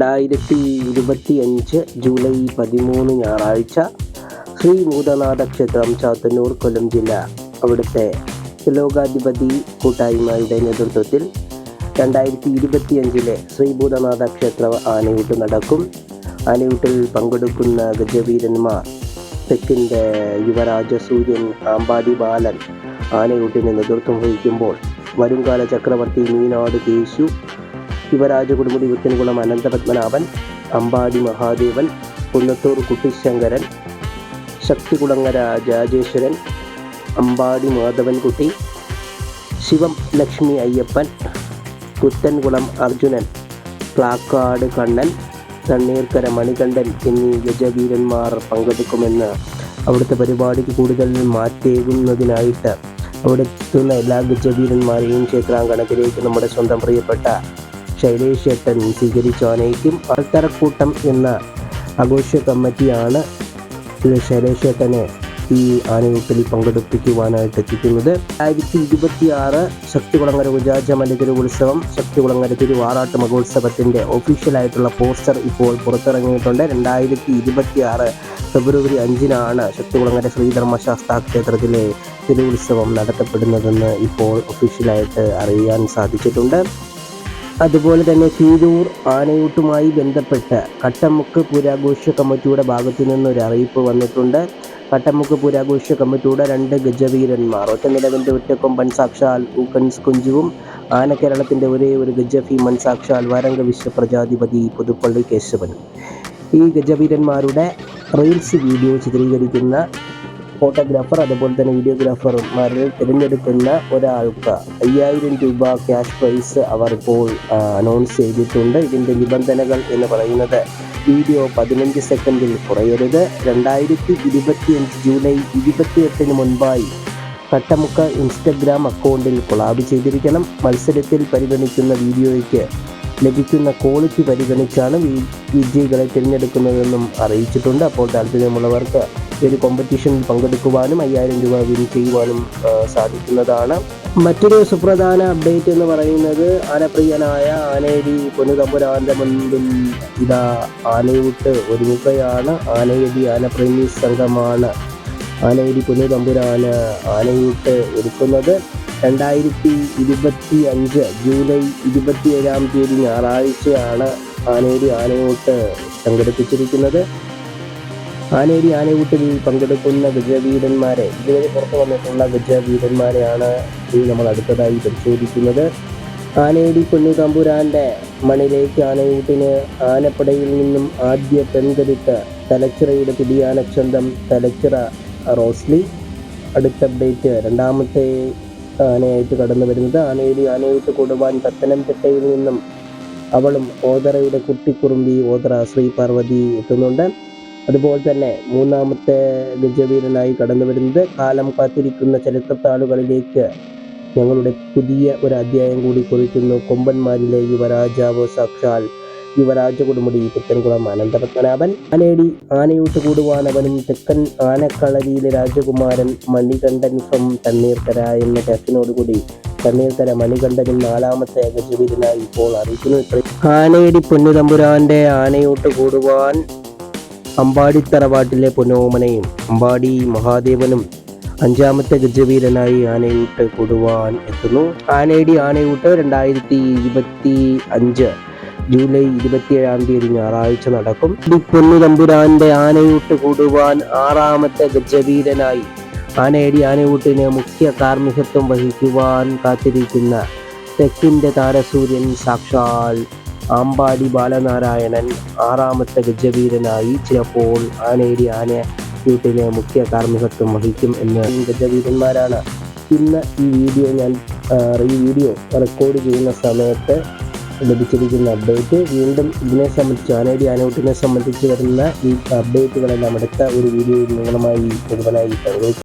രണ്ടായിരത്തി ഇരുപത്തി അഞ്ച് ജൂലൈ പതിമൂന്ന് ഞായറാഴ്ച ശ്രീ ഭൂതനാഥ ക്ഷേത്രം ചാത്തന്നൂർ കൊല്ലം ജില്ല. അവിടുത്തെ ലോകാധിപതി കൂട്ടായ്മയുടെ നേതൃത്വത്തിൽ രണ്ടായിരത്തി ഇരുപത്തി അഞ്ചിലെ ശ്രീ ഭൂതനാഥ ക്ഷേത്ര ആനയൂട്ട് നടക്കും. ആനയൂട്ടിൽ പങ്കെടുക്കുന്ന ഗജവീരന്മാർ തെക്കിന്റെ യുവരാജ സൂര്യൻ ആമ്പാടി ബാലൻ ആനയൂട്ടിന് നേതൃത്വം വഹിക്കുമ്പോൾ വരുംകാല ചക്രവർത്തി മീനാട് കേശു യുവരാജ കൊടുമുടി വിത്തൻകുളം അനന്തപത്മനാഭൻ അമ്പാടി മഹാദേവൻ കുന്നത്തൂർ കുട്ടിശങ്കരൻ ശക്തികുളങ്ങര രാജേശ്വരൻ അമ്പാടി മാധവൻകുട്ടി ശിവം ലക്ഷ്മി അയ്യപ്പൻ പുത്തൻകുളം അർജുനൻ പ്ലാക്കാട് കണ്ണൻ തണ്ണീർക്കര മണികണ്ഠൻ എന്നീ ഗജവീരന്മാർ പങ്കെടുക്കുമെന്ന് അവിടുത്തെ പരിപാടിക്ക് കൂടുതൽ മാറ്റേകുന്നതിനായിട്ട് അവിടെ എത്തുന്ന എല്ലാ ഗജവീരന്മാരെയും ക്ഷേത്രാങ്കണത്തിലേക്ക് നമ്മുടെ സ്വന്തം പ്രിയപ്പെട്ട ശൈലേഷ് ചേട്ടൻ സ്വീകരിച്ചു ആനയിക്കും ആൾത്തരക്കൂട്ടം എന്ന ആഘോഷ കമ്മിറ്റിയാണ് ശൈലേഷ് ചേട്ടനെ ഈ ആനയൂട്ടിൽ പങ്കെടുപ്പിക്കുവാനായിട്ട് എത്തിക്കുന്നത്. രണ്ടായിരത്തി ഇരുപത്തി ആറ് ശക്തികുളങ്ങര ഉജാജമല ഉത്സവം ശക്തികുളങ്ങര തിരുവാറാട്ട് മഹോത്സവത്തിന്റെ ഒഫീഷ്യലായിട്ടുള്ള പോസ്റ്റർ ഇപ്പോൾ പുറത്തിറങ്ങിയിട്ടുണ്ട്. രണ്ടായിരത്തി ഇരുപത്തി ആറ് ഫെബ്രുവരി അഞ്ചിനാണ് ശക്തികുളങ്ങര ശ്രീധർമ്മശാസ്താ ക്ഷേത്രത്തിലെ തിരുവുത്സവം നടത്തപ്പെടുന്നതെന്ന് ഇപ്പോൾ ഒഫീഷ്യലായിട്ട് അറിയാൻ സാധിച്ചിട്ടുണ്ട്. അതുപോലെ തന്നെ കീഴൂർ ആനയൂട്ടുമായി ബന്ധപ്പെട്ട് കട്ടമുക്ക് പുരാഘോഷ കമ്മിറ്റിയുടെ ഭാഗത്തു നിന്നൊരു അറിയിപ്പ് വന്നിട്ടുണ്ട്. കട്ടമുക്ക് പുരാഘോഷ കമ്മിറ്റിയുടെ രണ്ട് ഗജവീരന്മാർ ഒറ്റ നിലവിന്റെ ഒറ്റക്കൊമ്പൻ സാക്ഷാൽ ഊക്കൻസ് കുഞ്ചുവും ആനക്കേരളത്തിന്റെ ഒരേ ഒരു ഗജഭീമൻ സാക്ഷാൽ വാരംഗ വിശ്വപ്രജാധിപതി പുതുപ്പള്ളി കേശവനും. ഈ ഗജവീരന്മാരുടെ റീൽസ് വീഡിയോ ചിത്രീകരിക്കുന്ന ഫോട്ടോഗ്രാഫർ അതുപോലെ തന്നെ വീഡിയോഗ്രാഫർമാരിൽ തിരഞ്ഞെടുക്കുന്ന ഒരാൾക്ക് അയ്യായിരം രൂപ ക്യാഷ് പ്രൈസ് അവർ ഇപ്പോൾ അനൗൺസ് ചെയ്തിട്ടുണ്ട്. ഇതിന്റെ നിബന്ധനകൾ എന്ന് പറയുന്നത് വീഡിയോ പതിനഞ്ച് സെക്കൻഡിൽ കുറയരുത്. രണ്ടായിരത്തി ഇരുപത്തിയഞ്ച് ജൂലൈ ഇരുപത്തിയെട്ടിന് മുൻപായി കട്ടമുക്ക ഇൻസ്റ്റഗ്രാം അക്കൗണ്ടിൽ കൊളാബ് ചെയ്തിരിക്കണം. മത്സരത്തിൽ പരിഗണിക്കുന്ന വീഡിയോയ്ക്ക് ലഭിക്കുന്ന ക്വാളിറ്റി പരിഗണിച്ചാണ് വിജയികളെ തിരഞ്ഞെടുക്കുന്നതെന്നും അറിയിച്ചിട്ടുണ്ട്. അപ്പോൾ താല്പര്യമുള്ളവർക്ക് ഈ ഒരു കോമ്പറ്റീഷനിൽ പങ്കെടുക്കുവാനും അയ്യായിരം രൂപ വിൻ ചെയ്യുവാനും സാധിക്കുന്നതാണ്. മറ്റൊരു സുപ്രധാന അപ്ഡേറ്റ് എന്ന് പറയുന്നത് ആനപ്രിയനായ ആനയടി പൊന്നുതമ്പുരാന്റെ മുൻപിൽ ഇതാ ആനയൂട്ട് ഒരുങ്ങുകയാണ്. ആനയടി ആനപ്രേമി സംഘമാണ് ആനയടി പൊന്നുതമ്പുരാന് ആനയൂട്ട് ഒരുക്കുന്നത്. രണ്ടായിരത്തി ഇരുപത്തി അഞ്ച് ജൂലൈ ഇരുപത്തിയേഴാം തീയതി ഞായറാഴ്ചയാണ് ആനയടി ആനയൂട്ട് സംഘടിപ്പിച്ചിരിക്കുന്നത്. ആനേരി ആനയൂട്ടിൽ പങ്കെടുക്കുന്ന ഗജവീരന്മാരെ ഇതുവരെ പുറത്തു വന്നിട്ടുള്ള ഗജവീരന്മാരെയാണ് ഈ നമ്മൾ അടുത്തതായി പരിശോധിക്കുന്നത്. ആനേരി പൊന്നുതമ്പുരാന്റെ മണിലേക്ക് ആനയൂട്ടിന് ആനപ്പടയിൽ നിന്നും ആദ്യ പെൺകരുത്ത് തലച്ചിറയുടെ പിടിയാനച്ചന്തം തലച്ചിറ റോസ്ലി. അടുത്ത അപ്ഡേറ്റ് രണ്ടാമത്തെ ആനയായിട്ട് കടന്നു വരുന്നത് ആനേരി ആനയൂട്ട് കൊടുവാൻ പത്തനംതിട്ടയിൽ നിന്നും അവളും ഓതറയുടെ കുട്ടിക്കുറുമ്പി ഓതറ ശ്രീ പാർവതി എത്തുന്നുണ്ട്. അതുപോലെ തന്നെ മൂന്നാമത്തെ ഗജവീരനായി കടന്നു വരുന്നത് കാലം കാത്തിരിക്കുന്ന ചരിത്രത്താളുകളിലേക്ക് ഞങ്ങളുടെ പുതിയ ഒരു അധ്യായം കൂടി കുറിക്കുന്നു. കൊമ്പന്മാരിലെ യുവരാജാവ് സാക്ഷാൽ യുവരാജ കൊടുമുടി പുത്തൻകുളം അനന്തപത്മനാഭൻ. ആനേടി ആനയൂട്ട് കൂടുവാൻ അവനും തെക്കൻ ആനക്കളരിയിലെ രാജകുമാരൻ മണികണ്ഠൻ ഫ്രം തണ്ണീർക്കര എന്ന ടച്ചിനോടുകൂടി തണ്ണീർക്കര മണികണ്ഠനും നാലാമത്തെ ഗജവീരനായി ഇപ്പോൾ അറിയിക്കുന്നു. ആനയടി പൊന്നുതമ്പുരാന്റെ ആനയൂട്ട് കൂടുവാൻ അമ്പാടി തറവാട്ടിലെ പൊന്നോമനയും അമ്പാടി മഹാദേവനും അഞ്ചാമത്തെ ഗജവീരനായി ആനയൂട്ട് കൊടുവാൻ എത്തുന്നു. ആനയടി ആനയൂട്ട് രണ്ടായിരത്തി ഇരുപത്തി അഞ്ച് ജൂലൈ ഇരുപത്തിയേഴാം തീയതി ഞായറാഴ്ച നടക്കും. പൊന്നു തമ്പുരാന്റെ ആനയൂട്ട് കൂടുവാൻ ആറാമത്തെ ഗജവീരനായി ആനയടി ആനയൂട്ടിന് മുഖ്യ കാർമ്മികത്വം വഹിക്കുവാൻ കാത്തിരിക്കുന്ന തെക്കിന്റെ താരസൂര്യൻ സാക്ഷാൽ ആമ്പാടി ബാലനാരായണൻ ആറാമത്തെ ഗജവീരനായി ചിലപ്പോൾ ആനേരി ആന വീട്ടിലെ മുഖ്യ കാർമ്മികത്വം വഹിക്കും എന്ന് ഗജവീരന്മാരാണ്. ഇന്ന് ഈ വീഡിയോ ഞാൻ ഈ വീഡിയോ റെക്കോർഡ് ചെയ്യുന്ന സമയത്ത് ലഭിച്ചിരിക്കുന്ന അപ്ഡേറ്റ് വീണ്ടും ഇതിനെ സംബന്ധിച്ച് ആനേരി ആനയൂട്ടിനെ സംബന്ധിച്ച് വരുന്ന ഈ അപ്ഡേറ്റുകളെല്ലാം അടുത്ത ഒരു വീഡിയോയിൽ നിങ്ങളുമായി കൂടുതലായി പങ്കുവയ്ക്കും